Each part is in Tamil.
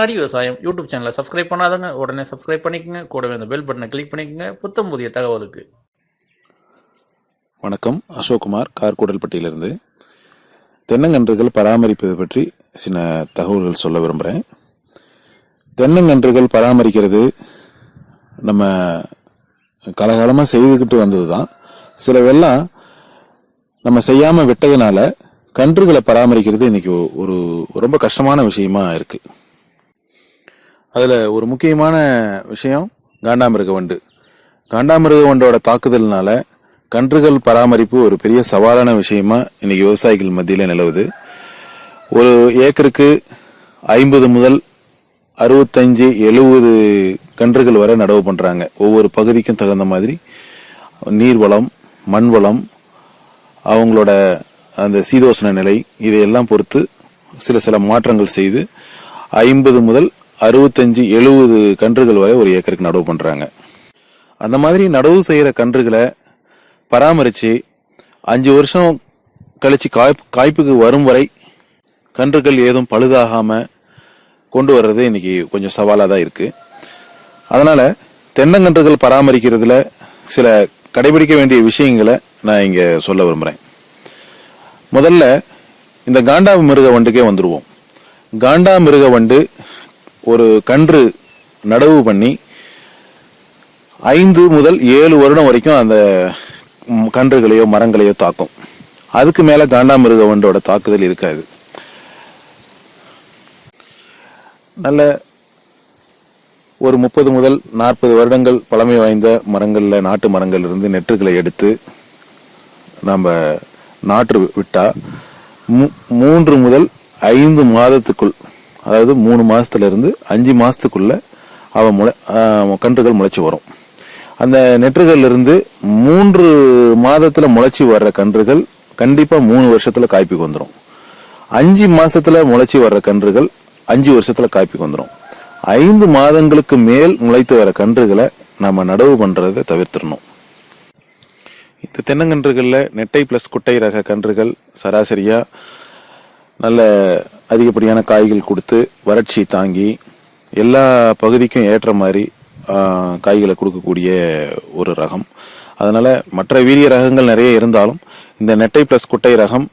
ஹரி விவசாயம் யூடியூப் சேனலை சப்ஸ்கிரைப் பண்ணாதங்க உடனே சப்ஸ்கிரைப் பண்ணிக்கங்க. கூடவே அந்த பெல் பட்டனை கிளிக் பண்ணிக்கங்க. புத்தம் புதிய தகவலுக்கு. வணக்கம். அசோக்குமார் கார்கூடல்பட்டியிலிருந்து. தென்னங்கன்றுகள் பராமரிப்பது பற்றி சில தகவல்கள் சொல்ல விரும்புகிறேன் தென்னங்கன்றுகள் பராமரிக்கிறது நம்ம காலகாலமாக செய்துக்கிட்டு வந்தது தான் சிலதெல்லாம் நம்ம செய்யாமல் விட்டதுனால கன்றுகளை பராமரிக்கிறது இன்னைக்கு ஒரு ரொம்ப கஷ்டமான விஷயமா இருக்குது அதில் ஒரு முக்கியமான விஷயம் காண்டாமிருக வண்டு. காண்டாமிருக வண்டோட தாக்குதல்னால கன்றுகள் பராமரிப்பு ஒரு பெரிய சவாலான விஷயமா இன்னைக்கு விவசாயிகள் மத்தியில் நிலவுது. ஒரு ஏக்கருக்கு ஐம்பது முதல் அறுபத்தஞ்சு எழுபது கன்றுகள் வரை நடவு பண்ணுறாங்க ஒவ்வொரு பகுதிக்கும் தகுந்த மாதிரி நீர்வளம் மண் வளம் அவங்களோட அந்த சீதோஷ்ண நிலை இதையெல்லாம் பொறுத்து சில சில மாற்றங்கள் செய்து ஐம்பது முதல் அறுபத்தஞ்சு எழுபது கன்றுகள் வரை ஒரு ஏக்கருக்கு நடவு பண்ணுறாங்க அந்த மாதிரி நடவு செய்கிற கன்றுகளை பராமரித்து அஞ்சு வருஷம் கழிச்சு காய்ப் காய்ப்புக்கு வரும் வரை கன்றுகள் ஏதும் பழுதாகாமல் கொண்டு வர்றது இன்றைக்கி கொஞ்சம் சவாலாக தான் இருக்குது அதனால் தென்னங்கன்றுகள் பராமரிக்கிறதுல சில கடைபிடிக்க வேண்டிய விஷயங்களை நான் இங்கே சொல்ல விரும்புகிறேன் முதல்ல இந்த காண்டா மிருக வண்டுக்கே வந்துடுவோம் காண்டா மிருக வண்டு ஒரு கன்று நடவு பண்ணி ஐந்து முதல் ஏழு வருடம் வரைக்கும் அந்த கன்றுகளையோ மரங்களையோ தாக்கும். அதுக்கு மேல காண்டாமிருக வண்டோட தாக்குதல் இருக்காது. நல்ல ஒரு முப்பது முதல் நாற்பது வருடங்கள் பழமை வாய்ந்த மரங்கள்ல நாட்டு மரங்கள் இருந்து நெற்றுகளை எடுத்து நம்ம நாற்று விட்டா மூ- மூன்று முதல் ஐந்து மாதத்துக்குள் அதாவது மூணு மாதத்துலேருந்து அஞ்சு மாதத்துக்குள்ளே அவன் முளை கன்றுகள் முளைச்சி வரும். அந்த நெற்றுகள்லேருந்து மூன்று மாதத்தில் முளைச்சி வர்ற கன்றுகள் கண்டிப்பாக மூணு வருஷத்தில் காய்ப்புக்கு வந்துடும் அஞ்சு மாதத்தில் முளைச்சி வர்ற கன்றுகள் அஞ்சு வருஷத்தில் காய்ப்புக்கு வந்துடும் ஐந்து மாதங்களுக்கு மேல் முளைத்து வர கன்றுகளை நம்ம நடவு பண்ணுறத தவிர்த்துடணும். இந்த தென்னங்கன்றுகளில் நெட்டை ப்ளஸ் குட்டை ரக கன்றுகள் சராசரியாக நல்ல அதிகப்படியான காய்கள் கொடுத்து வறட்சி தாங்கி எல்லா பகுதிக்கும் ஏற்ற மாதிரி காய்களை கொடுக்கக்கூடிய ஒரு ரகம். அதனால் மற்ற வீரிய ரகங்கள் நிறைய இருந்தாலும் இந்த நெட்டை ப்ளஸ் குட்டை ரகம்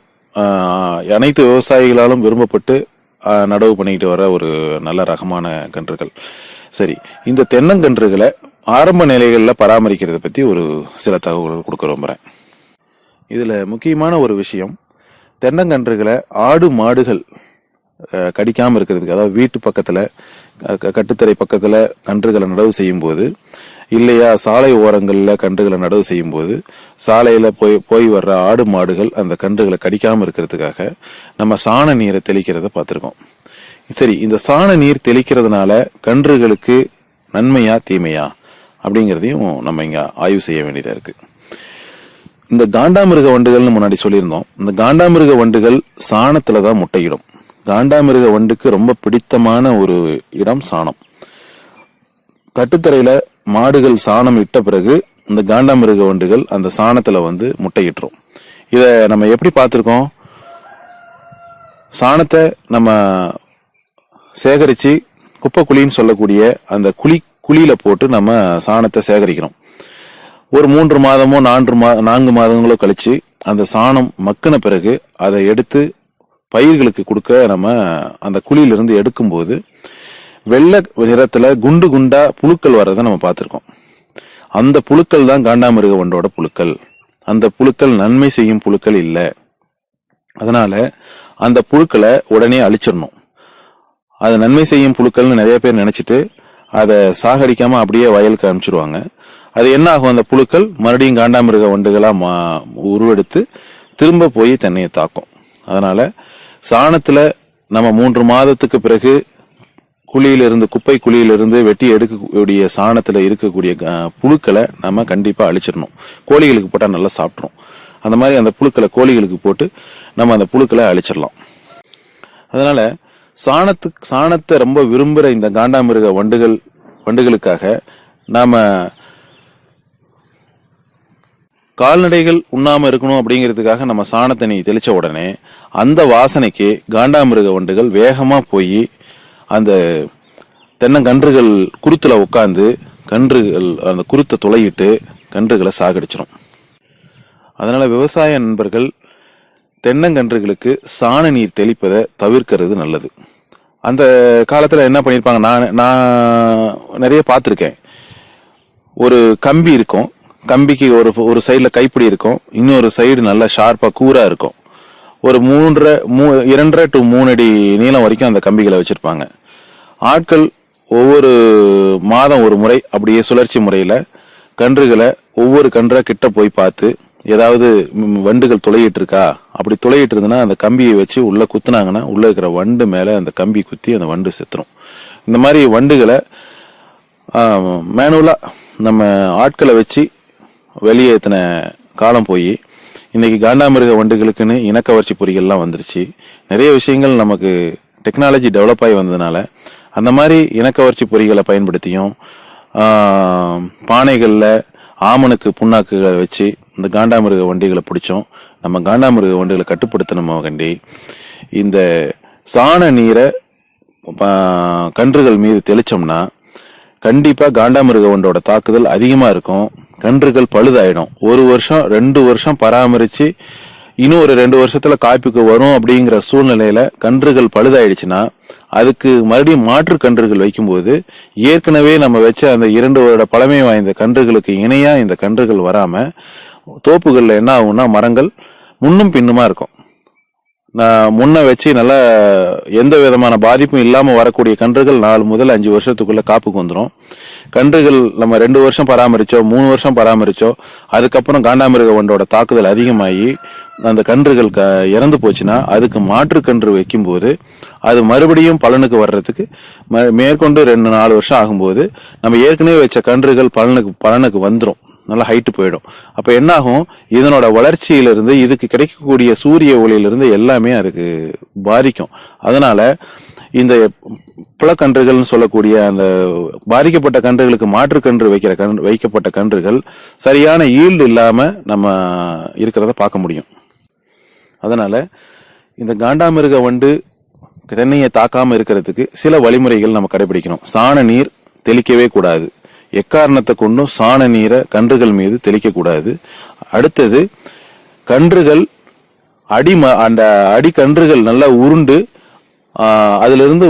அனைத்து விவசாயிகளாலும் விரும்பப்பட்டு நடவு பண்ணிக்கிட்டு வர ஒரு நல்ல ரகமான கன்றுகள். சரி இந்த தென்னங்கன்றுகளை ஆரம்ப நிலைகளில் பராமரிக்கிறத பற்றி ஒரு சில தகவல்கள் கொடுக்க விரும்புறேன். இதில் முக்கியமான ஒரு விஷயம் தென்னங்கன்றுகளை ஆடு மாடுகள் கடிக்காமல் இருக்கிறதுக்கு அதாவது வீட்டு பக்கத்தில் க- கட்டுத்தரை பக்கத்தில் கன்றுகளை நடவு செய்யும்போது இல்லையா சாலை ஓரங்களில் கன்றுகளை நடவு செய்யும்போது சாலையில் போய் போய் வர்ற ஆடு மாடுகள் அந்த கன்றுகளை கடிக்காமல் இருக்கிறதுக்காக நம்ம சாண நீரை தெளிக்கிறத பார்த்துருக்கோம். சரி இந்த சாண நீர் தெளிக்கிறதுனால கன்றுகளுக்கு நன்மையா தீமையா அப்படிங்கிறதையும் நம்ம இங்கே ஆய்வு செய்ய வேண்டியதாக இருக்குது இந்த காண்டாமிருக வண்டுகள்னு முன்னாடி சொல்லியிருந்தோம். இந்த காண்டாமிருக வண்டுகள் சாணத்தில் தான் முட்டையிடும். காண்டாமிருக வண்டுக்கு ரொம்ப பிடித்தமான ஒரு இடம் சாணம். கட்டுத்தரையில் மாடுகள் சாணம் இட்ட பிறகு இந்த காண்டாமிருக வண்டுகள் அந்த சாணத்தில் வந்து முட்டையிட்டுரும். இதை நம்ம எப்படி பார்த்துருக்கோம்? சாணத்தை நம்ம சேகரித்து குப்பை குழின்னு சொல்லக்கூடிய அந்த குழி குழியில் போட்டு நம்ம சாணத்தை சேகரிக்கிறோம். ஒரு மூன்று மாதமோ நான்கு மா நான்கு மாதங்களோ கழிச்சு அந்த சாணம் மக்கின பிறகு அதை எடுத்து பயிர்களுக்கு கொடுக்க நம்ம அந்த குழியிலிருந்து எடுக்கும்போது வெள்ளை நிறத்தில் குண்டு குண்டா புழுக்கள் வர்றதை நம்ம பார்த்துருக்கோம். அந்த புழுக்கள் தான் காண்டாமிருக வண்டோட புழுக்கள். அந்த புழுக்கள் நன்மை செய்யும் புழுக்கள் இல்லை. அதனால அந்த புழுக்களை உடனே அழிச்சிடணும். அது நன்மை செய்யும் புழுக்கள்னு நிறைய பேர் நினைச்சிட்டு அதை சாகடிக்காமல் அப்படியே வயலுக்கு அனுப்பிச்சிடுவாங்க அது என்ன ஆகும் அந்த புழுக்கள் மறுபடியும் காண்டாமிருக வண்டுகளாக மா- உருவெடுத்து திரும்ப போய் தென்னையை தாக்கும். அதனால் சாணத்தில் நம்ம மூன்று மாதத்துக்கு பிறகு குழியிலிருந்து குப்பை குழியிலிருந்து வெட்டி எடுக்கக்கூடிய சாணத்தில் இருக்கக்கூடிய புழுக்களை நம்ம கண்டிப்பாக அழிச்சிடணும். கோழிகளுக்கு போட்டால் நல்லா சாப்பிட்ரும் அந்த மாதிரி அந்த புழுக்களை கோழிகளுக்கு போட்டு நம்ம அந்த புழுக்களை அழிச்சிடலாம். அதனால் சாணத்துக்கு சாணத்தை ரொம்ப விரும்புகிற இந்த காண்டாமிருக வண்டுகள் வண்டுகளுக்காக நாம் கால்நடைகள் உண்ணாம இருக்கணும் அப்படிங்கிறதுக்காக நம்ம சாணத்தை நீ தெளிச்ச உடனே அந்த வாசனைக்கு காண்டாமிருக வண்டுகள் வேகமா போய் அந்த தென்னங்கன்றுகள் குருத்துல உட்காந்து கன்றுகள் அந்த குருத்தை துளையிட்டு கன்றுகளை சாகடிச்சிடும் அதனால விவசாய நண்பர்கள் தென்னங்கன்றுகளுக்கு சாண நீர் தெளிப்பதை தவிர்க்கிறது நல்லது. அந்த காலத்தில் என்ன பண்ணியிருப்பாங்க நான் நான் நிறைய பார்த்துருக்கேன். ஒரு கம்பி இருக்கும். கம்பிக்கு ஒரு ஒரு சைடில் கைப்பிடி இருக்கும். இன்னொரு சைடு நல்லா ஷார்ப்பாக கூராக இருக்கும். ஒரு மூன்றரை மூ இரண்டரை டு மூணு அடி நீளம் வரைக்கும் அந்த கம்பிகளை வச்சுருப்பாங்க. ஆட்கள் ஒவ்வொரு மாதம் ஒரு முறை அப்படியே சுழற்சி முறையில் கன்றுகளை ஒவ்வொரு கன்றாக கிட்ட போய் பார்த்து ஏதாவது வண்டுகள் துளையிட்டு இருக்கா அப்படி துளையிட்டு இருந்ததுன்னா அந்த கம்பியை வச்சு உள்ளே குத்துனாங்கன்னா உள்ளே இருக்கிற வண்டு மேலே அந்த கம்பி குத்தி அந்த வண்டு செத்துரும். இந்த மாதிரி வண்டுகளை மேனுவலாக நம்ம ஆட்களை வச்சு வெளியேற்றின காலம் போய் இன்னைக்கு காண்டாமிருக வண்டுகளுக்குன்னு இனக்கவர்ச்சி பொறிகள்லாம் வந்துருச்சு. நிறைய விஷயங்கள் நமக்கு டெக்னாலஜி டெவலப் ஆகி வந்ததுனால அந்த மாதிரி இனக்கவர்ச்சி பொறிகளை பயன்படுத்தியும் பானைகளில் ஆமனுக்கு புண்ணாக்குகளை வச்சு இந்த காண்டாமிருக வண்டிகளை பிடிச்சோம். நம்ம காண்டாமிருக வண்டிகளை கட்டுப்படுத்தணும் கண்டி இந்த சாண நீரை கன்றுகள் மீது தெளிச்சோம்னா கண்டிப்பாக காண்டாமிருக வண்டோட தாக்குதல் அதிகமாக இருக்கும். கன்றுகள் பழுதாயிடும். ஒரு வருஷம் ரெண்டு வருஷம் பராமரித்து இன்னும் ஒரு ரெண்டு வருஷத்துல காய்ப்புக்கு வரும் அப்படிங்கிற சூழ்நிலையில கன்றுகள் பழுதாயிடுச்சுன்னா அதுக்கு மறுபடியும் மாற்று கன்றுகள் வைக்கும்போது ஏற்கனவே நம்ம வச்ச அந்த இரண்டு வருட பழமை வாய்ந்த கன்றுகளுக்கு இணையா இந்த கன்றுகள் வராம தோப்புகளில் என்ன ஆகும்னா மரங்கள் முன்னும் பின்னுமா இருக்கும். முன்ன வச்சு நல்லா எந்த விதமான பாதிப்பும் இல்லாமல் வரக்கூடிய கன்றுகள் நாலு முதல் அஞ்சு வருஷத்துக்குள்ளே காப்புக்கு வந்துடும் கன்றுகள் நம்ம ரெண்டு வருஷம் பராமரித்தோம் மூணு வருஷம் பராமரித்தோம் அதுக்கப்புறம் காண்டாமிருக வண்டோட தாக்குதல் அதிகமாகி அந்த கன்றுகள் க இறந்து போச்சுன்னா அதுக்கு மாற்று கன்று வைக்கும்போது அது மறுபடியும் பலனுக்கு வர்றதுக்கு மேற்கொண்டு ரெண்டு நாலு வருஷம் ஆகும்போது நம்ம ஏற்கனவே வச்ச கன்றுகள் பலனுக்கு பலனுக்கு வந்துடும் நல்லா ஹைட்டு போயிடும். அப்போ என்னாகும்? இதனோட வளர்ச்சியிலிருந்து இதுக்கு கிடைக்கக்கூடிய சூரிய ஒளியிலிருந்து எல்லாமே அதுக்கு பாதிக்கும். அதனால இந்த புலக்கன்றுகள்னு சொல்லக்கூடிய அந்த பாதிக்கப்பட்ட கன்றுகளுக்கு மாற்று கன்று வைக்கிற கன்று வைக்கப்பட்ட கன்றுகள் சரியான ஈல்டு இல்லாமல் நம்ம இருக்கிறத பார்க்க முடியும். அதனால் இந்த காண்டாமிருக வண்டு தென்னையை தாக்காமல் இருக்கிறதுக்கு சில வழிமுறைகள் நம்ம கடைபிடிக்கணும். சாண நீர் தெளிக்கவே கூடாது. எக்காரணத்தை கொண்டும் சாண நீரை கன்றுகள் மீது தெளிக்கக்கூடாது. அடுத்தது கன்றுகள் அடி ம- அந்த அடிக்கன்றுகள் நல்லா உருண்டு அதிலிருந்து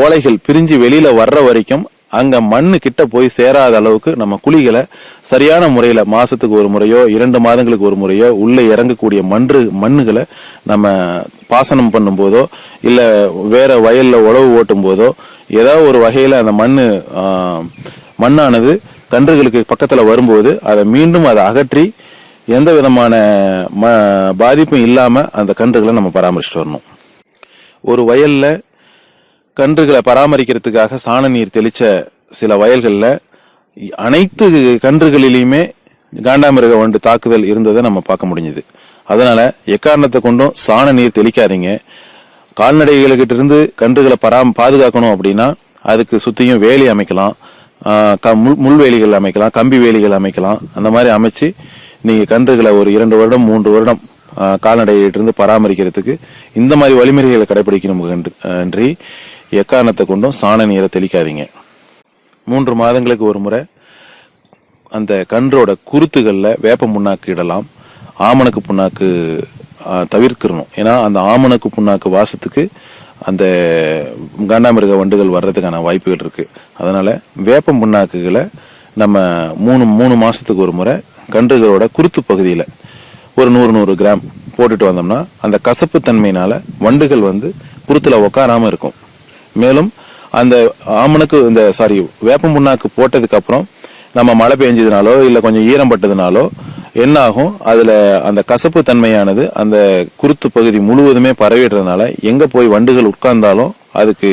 ஓலைகள் பிரிஞ்சு வெளியில் வர்ற வரைக்கும் அங்கே மண்ணு கிட்ட போய் சேராத அளவுக்கு நம்ம குழிகளை சரியான முறையில் மாதத்துக்கு ஒரு முறையோ இரண்டு மாதங்களுக்கு ஒரு முறையோ உள்ளே இறங்கக்கூடிய மன்று மண்ணுகளை நம்ம பாசனம் பண்ணும்போதோ இல்லை வேற வயலில் உழவு ஓட்டும் போதோ ஏதாவது ஒரு வகையில் அந்த மண்ணு மண்ணானது கன்றுகளுக்கு பக்கத்தில் வரும்போது அதை மீண்டும் அதை அகற்றி எந்த விதமான ம- பாதிப்பும் இல்லாமல் அந்த கன்றுகளை நம்ம பராமரிச்சுட்டு வரணும். ஒரு வயல்ல கன்றுகளை பராமரிக்கிறதுக்காக சாண நீர் தெளித்த சில வயல்களில் அனைத்து கன்றுகளிலையுமே காண்டாமிருக வண்டு தாக்குதல் இருந்ததை நம்ம பார்க்க முடிஞ்சுது. அதனால் எக்காரணத்தை கொண்டும் சாண நீர் தெளிக்காதீங்க. கால்நடைகளுக்கிட்ட இருந்து கன்றுகளை பராம பாதுகாக்கணும் அப்படின்னா அதுக்கு சுற்றியும் வேலி அமைக்கலாம். முள் முள்வேலிகள் அமைக்கலாம் கம்பி வேலிகள் அமைக்கலாம். அந்த மாதிரி அமைச்சு நீங்க கன்றுகளை ஒரு இரண்டு வருடம் மூன்று வருடம் கால்நடையிட்டிருந்து பராமரிக்கிறதுக்கு இந்த மாதிரி வழிமுறைகளை கடைபிடிக்கணும் என்று அன்றி எக்காரணத்தை கொண்டும் சாண நீரை தெளிக்காதீங்க. மூன்று மாதங்களுக்கு ஒரு முறை அந்த கன்றோட குருத்துகளில் வேப்ப புண்ணாக்கு இடலாம் ஆமணக்கு புண்ணாக்கு தவிர்க்கிறணும் ஏன்னா அந்த ஆமணக்கு புண்ணாக்கு வாசத்துக்கு அந்த காண்டாமிருக வண்டுகள் வர்றதுக்கான வாய்ப்புகள் இருக்கு. அதனால வேப்ப புண்ணாக்குகளை நம்ம மூணு மூணு மாசத்துக்கு ஒரு முறை கன்றுகளோட குருத்து பகுதியில ஒரு நூறு நூறு கிராம் போட்டுட்டு வந்தோம்னா அந்த கசப்பு தன்மையினால வண்டுகள் வந்து குருத்துல உக்காராம இருக்கும். மேலும் அந்த ஆமணக்கு இந்த சாரி வேப்பம் புண்ணாக்கு போட்டதுக்கு அப்புறம் நம்ம மழை பெஞ்சதுனாலோ இல்ல கொஞ்சம் ஈரம் பட்டதுனாலோ என்ன ஆகும் அதில் அந்த கசப்பு தன்மையானது அந்த குருத்து பகுதி முழுவதுமே பரவிடுறதுனால எங்கே போய் வண்டுகள் உட்கார்ந்தாலும் அதுக்கு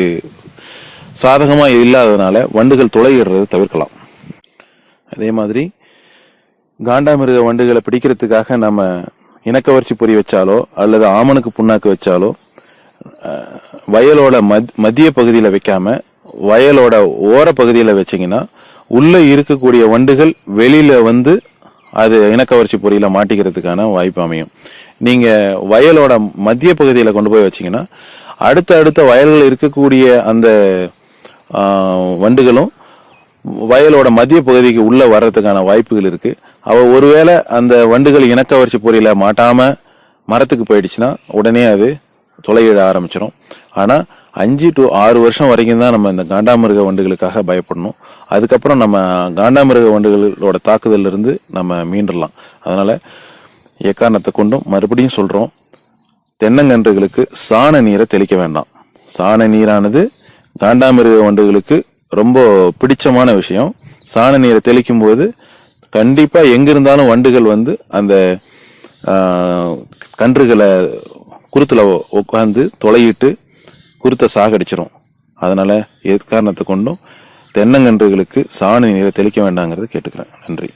சாதகமாக இல்லாததுனால வண்டுகள் துளையிடுறது தவிர்க்கலாம். அதே மாதிரி காண்டாமிருக வண்டுகளை பிடிக்கிறதுக்காக நம்ம இனக்கவர்ச்சி பொறி வச்சாலோ அல்லது ஆமனுக்கு புண்ணாக்கு வச்சாலோ வயலோட மத் மத்திய பகுதியில் வைக்காம வயலோட ஓர பகுதியில் வச்சிங்கன்னா உள்ளே இருக்கக்கூடிய வண்டுகள் வெளியில் வந்து அது இனக்கவர்ச்சி பொறியில் மாட்டிக்கிறதுக்கான வாய்ப்பு அமையும். நீங்கள் வயலோட மத்திய பகுதியில் கொண்டு போய் வச்சீங்கன்னா அடுத்த அடுத்த வயல்கள் இருக்கக்கூடிய அந்த வண்டுகளும் வயலோட மத்திய பகுதிக்கு உள்ளே வர்றதுக்கான வாய்ப்புகள் இருக்குது அவள் ஒருவேளை அந்த வண்டுகள் இனக்கவர்ச்சி பொறியில் மாட்டாமல் மரத்துக்கு போயிடுச்சுன்னா உடனே அது துளையிட ஆரம்பிச்சிடும் ஆனால் அஞ்சு டு ஆறு வருஷம் வரைக்கும் தான் நம்ம இந்த காண்டாமிருக வண்டுகளுக்காக பயப்படணும். அதுக்கப்புறம் நம்ம காண்டாமிருக வண்டுகளோட தாக்குதலிருந்து நம்ம மீண்டலாம். அதனால் எக்காரணத்தை கொண்டும் மறுபடியும் சொல்கிறோம் தென்னங்கன்றுகளுக்கு சாண நீரை தெளிக்க வேண்டாம். சாண நீரானது காண்டாமிருக வண்டுகளுக்கு ரொம்ப பிடிச்சமான விஷயம். சாண நீரை தெளிக்கும் போது கண்டிப்பா எங்கிருந்தாலும் வண்டுகள் வந்து அந்த கன்றுகளை குருத்தில் உட்காந்து தொலையிட்டு குருத்தை சாகடிச்சிரும். அதனால எக்காரணத்தை கொண்டும் தென்னங்கன்றுகளுக்கு சாணி நீரை தெளிக்க வேண்டாங்கிறத கேட்டுக்கிறேன். நன்றி.